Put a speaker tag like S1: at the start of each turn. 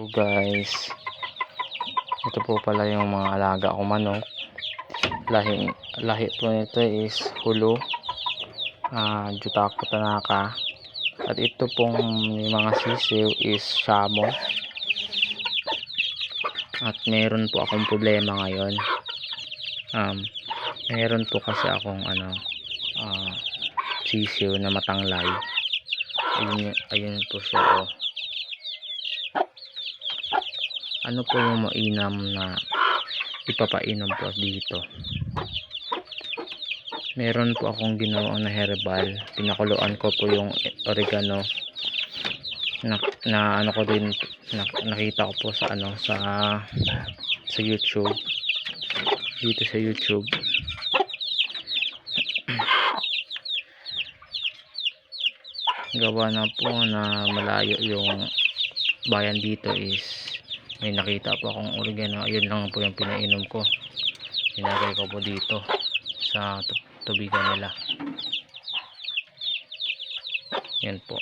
S1: So guys, ito po pala yung mga alaga ko manok. Lahi, lahi po nito is hulo, ah jutako tanaka. At ito pong mga sisiw is shamo. At meron po akong problema ngayon. Um, meron po kasi akong ano, ah sisiw na matanglay. Ayun, ayun po siya oh. Ano po yung mainam na ipapainom po dito? Meron po akong ginawang na herbal. Pinakuluan ko po yung oregano. Na, na ano ko din na, nakita ko po sa ano sa sa youtube. Dito sa youtube. Gawa na po na malayo yung bayan dito is may nakita po akong oregano. Ayun lang po yung pinainom ko. Pinagay ko po dito sa tu- tubigan nila. Yan po